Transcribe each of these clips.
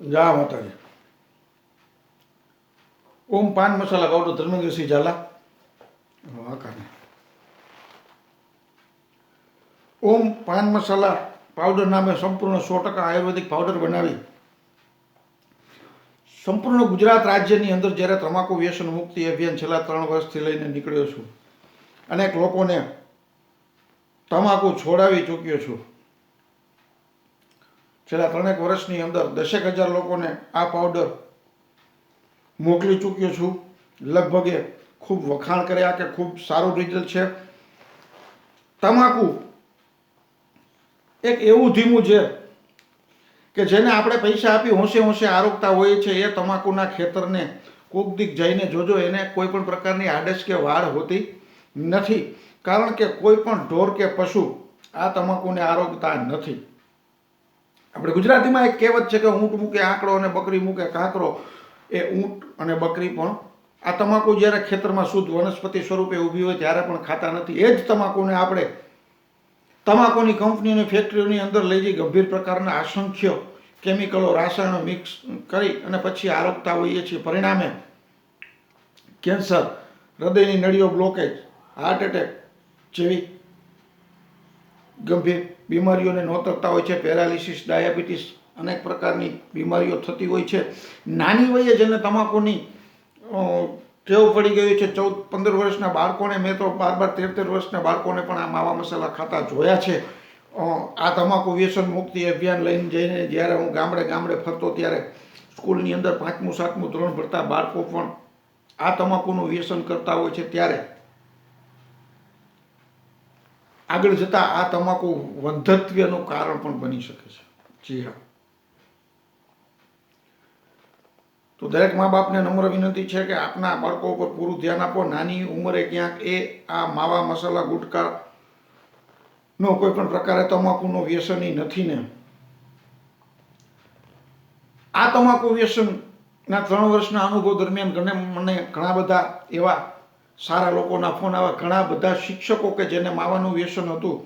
જા માતાજી. ઓમ પાન મસાલા પાવડર ધર્મેન્દ્રસિંહ ઝાલા. હા ઓમ પાન મસાલા પાવડર નામે સંપૂર્ણ સો ટકા આયુર્વેદિક પાવડર બનાવી સંપૂર્ણ ગુજરાત રાજ્યની અંદર જ્યારે તમાકુ વ્યસન મુક્તિ અભિયાન છેલ્લા ત્રણ વર્ષથી લઈને નીકળ્યો છું, અનેક લોકોને તમાકુ છોડાવી ચૂક્યો છું. છેલ્લા ત્રણેક વર્ષની અંદર દસેક હજાર લોકોને આ પાવડર મોકલી ચૂક્યો છું. લગભગે ખૂબ વખાણ કર્યા કે ખૂબ સારું રિઝલ્ટ છે. તમાકુ એક એવું ધીમું છે કે જેને આપણે પૈસા આપી હોંશે હોંશે આરોગતા હોઈએ છીએ એ તમાકુના ખેતરને કોક દીક જઈને જોજો, એને કોઈ પણ પ્રકારની આડસ કે વાળ હોતી નથી. કારણ કે કોઈ પણ ઢોર કે પશુ આ તમાકુને આરોગતા નથી. આપણે ગુજરાતીમાં એક કહેવત છે કે ઊંટ મૂકે આંકડો અને બકરી મૂકે કાંકરો. એ ઊંટ અને બકરી પણ આ તમાકુ જ્યારે ખેતરમાં શુદ્ધ વનસ્પતિ સ્વરૂપે ઊભી હોય ત્યારે પણ ખાતા નથી. એ જ તમાકુને આપણે તમાકુની કંપનીઓની ફેક્ટરીઓની અંદર લઈ જઈ ગંભીર પ્રકારના અસંખ્ય કેમિકલો, રાસાયણો મિક્સ કરી અને પછી આરોગતા હોઈએ છીએ. પરિણામે કેન્સર, હૃદયની નળીઓ બ્લોકેજ હાર્ટ એટેક જેવી ગંભીર બીમારીઓને નોતરતા હોય છે, પેરાલિસિસ, ડાયાબિટીસ અનેક પ્રકારની બીમારીઓ થતી હોય છે. નાની વયે જેને તમાકુની ટેવ પડી ગયો છે. ચૌદ, પંદર વર્ષના બાળકોને, મેં તો બાર બાર તેર તેર વર્ષના બાળકોને પણ આ માવા મસાલા ખાતા જોયા છે. આ તમાકુ વ્યસન મુક્તિ અભિયાન લઈને જઈને જ્યારે હું ગામડે ગામડે ફરતો ત્યારે સ્કૂલની અંદર પાંચમું, સાતમું ધોરણ ભરતા બાળકો પણ આ તમાકુનું વ્યસન કરતા હોય છે. ત્યારે આગળ જતાં આ તમાકુ વંધત્વનું કારણ પણ બની શકે છે. જી હા. તો દરેક મા બાપને નમ્ર વિનંતી છે કે આપના બાળકો ઉપર પૂરું ધ્યાન આપો. નાની ઉંમરે ક્યાંક એ આ માવા મસાલા ગુટકા નો કોઈ પણ પ્રકારે તમાકુનો વ્યસની નથી ને. આ તમાકુ વ્યસનના ત્રણ વર્ષના અનુભવ દરમિયાન ઘણે મને ઘણા બધા એવા સારા લોકોના ફોન આવા ઘણા બધા શિક્ષકો કે જેને માવાનું વ્યસન હતું,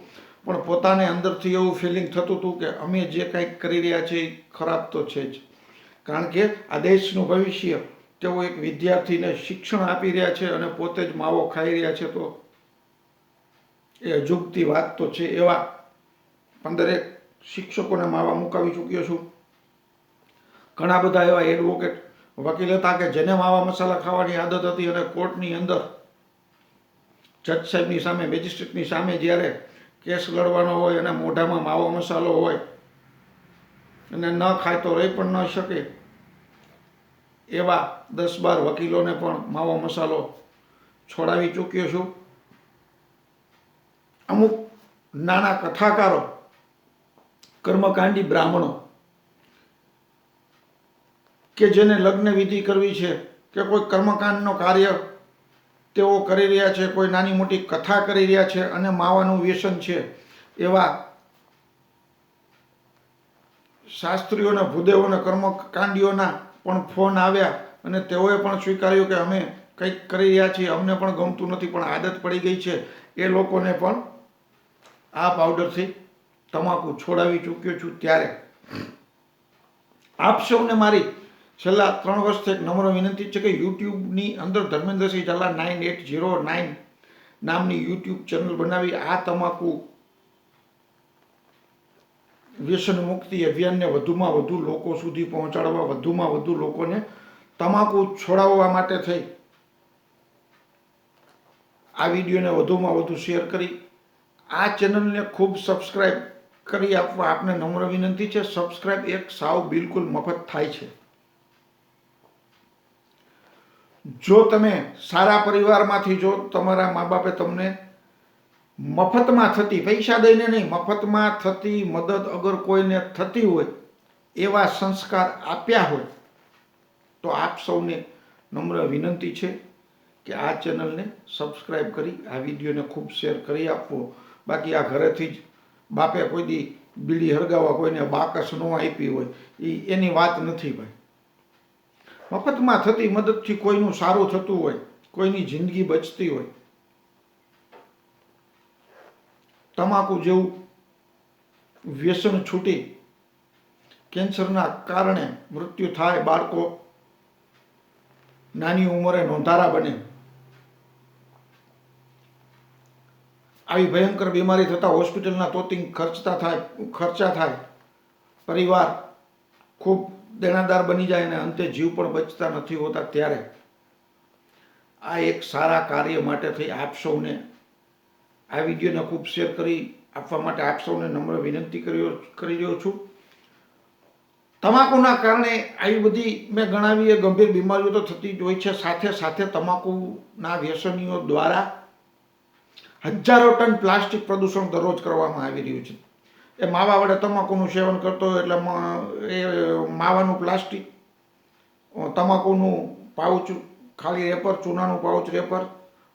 પણ પોતાને અંદરથી એવું ફિલિંગ થતું હતું કે અમે જે કંઈક કરી રહ્યા છીએ એ ખરાબ તો છે જ. કારણ કે આ દેશનું ભવિષ્ય, તેઓ એક વિદ્યાર્થીને શિક્ષણ આપી રહ્યા છે અને પોતે જ માવો ખાઈ રહ્યા છે તો એ અજુગતી વાત તો છે. એવા પંદરેક શિક્ષકોને માવા મુકાવી ચૂક્યો છું. ઘણા બધા એવા એડવોકેટ વકીલ હતા કે જેને માવા મસાલા ખાવાની આદત હતી અને કોર્ટની અંદર જજ સાહેબની સામે, મેજિસ્ટ્રેટની સામે જ્યારે કેસ લડવાનો હોય અને મોઢામાં માવો મસાલો હોય અને ન ખાય તો રહી પણ ન શકે, એવા દસ બાર વકીલોને પણ માવો મસાલો છોડાવી ચૂક્યો છું. અમુક નાના કથાકારો, કર્મકાંડી બ્રાહ્મણો, કે જેને લગ્ન વિધિ કરવી છે, કે કોઈ કર્મકાંડનો કાર્ય તેઓ કરી રહ્યા છે, કોઈ નાની મોટી કથા કરી રહ્યા છે અને માવાનું વ્યસન છે એવા શાસ્ત્રીઓના, ભૂદેવોના, કર્મકાંડીઓના પણ ફોન આવ્યા અને તેઓએ પણ સ્વીકાર્યું કે અમે કંઈક કરી રહ્યા છીએ, અમને પણ ગમતું નથી, પણ આદત પડી ગઈ છે. એ લોકોને પણ આ પાવડરથી તમાકુ છોડાવી ચૂક્યો છું ત્યારે. આપ સૌને મારી છેલ્લા ત્રણ વર્ષથી એક નમ્ર વિનંતી છે કે યુટ્યુબની અંદર Dharmendrasinh Zala nine eight zero nine નામની યુટ્યુબ ચેનલ બનાવી આ તમાકુ વ્યસન મુક્તિ અભિયાનને વધુમાં વધુ લોકો સુધી પહોંચાડવા, વધુમાં વધુ લોકોને તમાકુ છોડાવવા માટે થઈ. આ વિડીયોને વધુમાં વધુ શેર કરી. આ ચેનલને ખૂબ સબસ્ક્રાઈબ કરી આપવા આપને નમ્ર વિનંતી છે. સબસ્ક્રાઈબ એક સાવ બિલકુલ મફત થાય છે. જો તમે સારા પરિવારમાંથી જો તમારા મા બાપે તમને મફતમાં થતી, પૈસા દઈને નહીં, મફતમાં થતી મદદ અગર કોઈને થતી હોય, એવા સંસ્કાર આપ્યા હોય, તો આપ સૌને નમ્ર વિનંતી છે કે આ ચેનલને સબસ્ક્રાઈબ કરી, આ વિડીયોને ખૂબ શેર કરી આપવો બાકી આ ઘરેથી જ બાપે કોઈ દી બીડી હળગાવવા કોઈને બાકસ ન આપી હોય એ એની વાત નથી ભાઈ. મફતમાં થતી મદદથી કોઈનું સારું થતું હોય, કોઈની જિંદગી બચતી હોય. તમાકુ જેવું વ્યસન છૂટી, કેન્સરના કારણે મૃત્યુ થાય બાળકો, નાની ઉંમરે નોંધારા બને. આવી ભયંકર બીમારી થતાં હોસ્પિટલના તોતિંગ ખર્ચતા થાય, ખર્ચા થાય. પરિવાર ખૂબ દેણાદાર બની જાય અને અંતે જીવ પણ બચતા નથી હોતા ત્યારે. આ એક સારા કાર્ય માટે થઈ આપ સૌને આ વિડીયોને ખૂબ શેર કરી આપવા માટે આપ સૌને નમ્ર વિનંતી કર્યો, કરી રહ્યો છું. તમાકુના કારણે આવી બધી મેં ગણાવી એ ગંભીર બીમારીઓ તો થતી જ હોય છે. સાથે સાથે તમાકુના વ્યસનીઓ દ્વારા હજારો ટન પ્લાસ્ટિક પ્રદૂષણ દરરોજ કરવામાં આવી રહ્યું છે. એ માવા વડે તમાકુનું સેવન કરતો હોય એટલે એ માવાનું પ્લાસ્ટિક તમાકુનું પાઉચ, ખાલી રેપર, ચૂનાનું પાઉચ રેપર,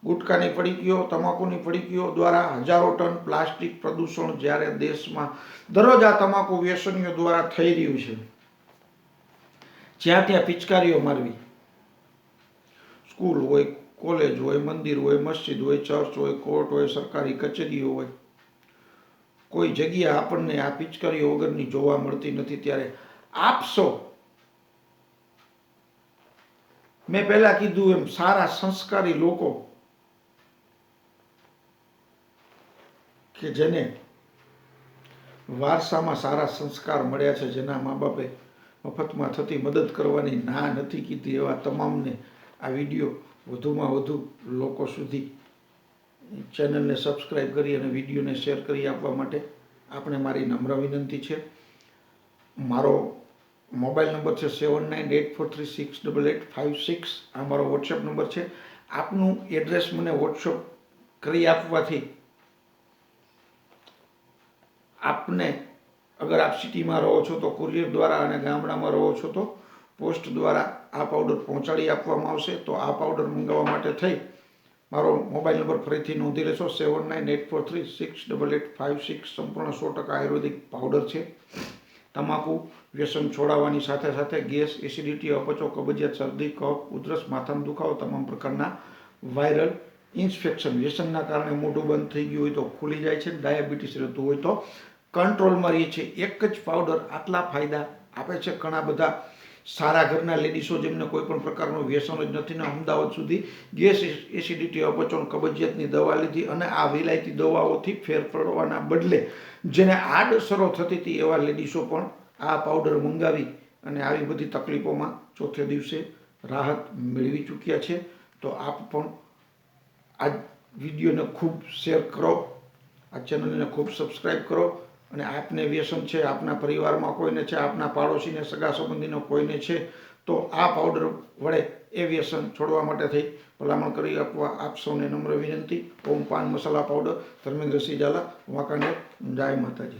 ગુટકાની પડીકીઓ તમાકુની પડીકીઓ દ્વારા હજારો ટન પ્લાસ્ટિક પ્રદૂષણ જ્યારે દેશમાં દરરોજ આ તમાકુ વ્યસનીઓ દ્વારા થઈ રહ્યું છે. જ્યાં ત્યાં પિચકારીઓ મારવી. સ્કૂલ હોય, કોલેજ હોય, મંદિર હોય, મસ્જિદ હોય, ચર્ચ હોય, કોર્ટ હોય, સરકારી કચેરીઓ હોય. કોઈ જગ્યા આપણને આ પિચકારીઓ વગરની જોવા મળતી નથી ત્યારે આપશો? મેં પહેલા કીધું એમ, સારા સંસ્કારી લોકો કે જેને વારસામાં સારા સંસ્કાર મળ્યા છે, જેના મા બાપે મફતમાં થતી મદદ કરવાની ના નથી કીધી એવા તમામને આ વીડિયો વધુમાં વધુ લોકો સુધી ચેનલને સબસ્ક્રાઈબ કરી અને વિડીયોને શેર કરી આપવા માટે આપણે મારી નમ્ર વિનંતી છે. મારો મોબાઈલ નંબર છે seven nine eight four three six double eight five six આ મારો વોટ્સએપ નંબર છે. આપનું એડ્રેસ મને વોટ્સઅપ કરી આપવાથી આપને અગર આપ સિટીમાં રહો છો તો કુરિયર દ્વારા અને ગામડામાં રહો છો તો પોસ્ટ દ્વારા આ પાવડર પહોંચાડી આપવામાં આવશે. તો આ પાવડર મંગાવવા માટે થઈ મારો મોબાઈલ નંબર ફરીથી નોંધી લેશો. Seven nine eight four three six double eight five six સંપૂર્ણ સો ટકા આયુર્વેદિક પાવડર છે. તમાકુ વ્યસન છોડાવવાની સાથે સાથે ગેસ, એસિડિટી, અપચો, કબજિયાત, શરદી, કફ, ઉધરસ, માથાનો દુખાવો તમામ પ્રકારના વાયરલ ઇન્ફેક્શન વ્યસનના કારણે મોઢું બંધ થઈ ગયું હોય તો ખુલી જાય છે. ડાયાબિટીસ રહેતું હોય તો કંટ્રોલમાં રહીએ છીએ એક જ પાવડર આટલા ફાયદા આપે છે. ઘણા બધા સારા ઘરના લેડીસો જેમને કોઈ પણ પ્રકારનું વ્યસન જ નથી, ને અમદાવાદ સુધી ગેસ એસિડિટી અપચોન કબજિયાતની દવા લીધી અને આ વિલાયતી દવાઓથી ફેર પડવાના બદલે જેને આડઅસરો થતી હતી એવા લેડીસો પણ આ પાવડર મંગાવી અને આવી બધી તકલીફોમાં ચોથે દિવસે રાહત મેળવી ચૂક્યા છે. તો આપ પણ આ વિડીયોને ખૂબ શેર કરો, આ ચેનલને ખૂબ સબસ્ક્રાઈબ કરો. અને આપને વ્યસન છે, આપના પરિવારમાં કોઈને છે, આપના પાડોશીને, સગા સંબંધીનો કોઈને છે, તો આ પાવડર વડે એ વ્યસન છોડવા માટે થઈ. ભલામણ કરી આપવા આપ સૌને નમ્ર વિનંતી. ઓમ પાન મસાલા પાવડર ધર્મેન્દ્રસિંહ ઝાલા વાંકાને જય માતાજી.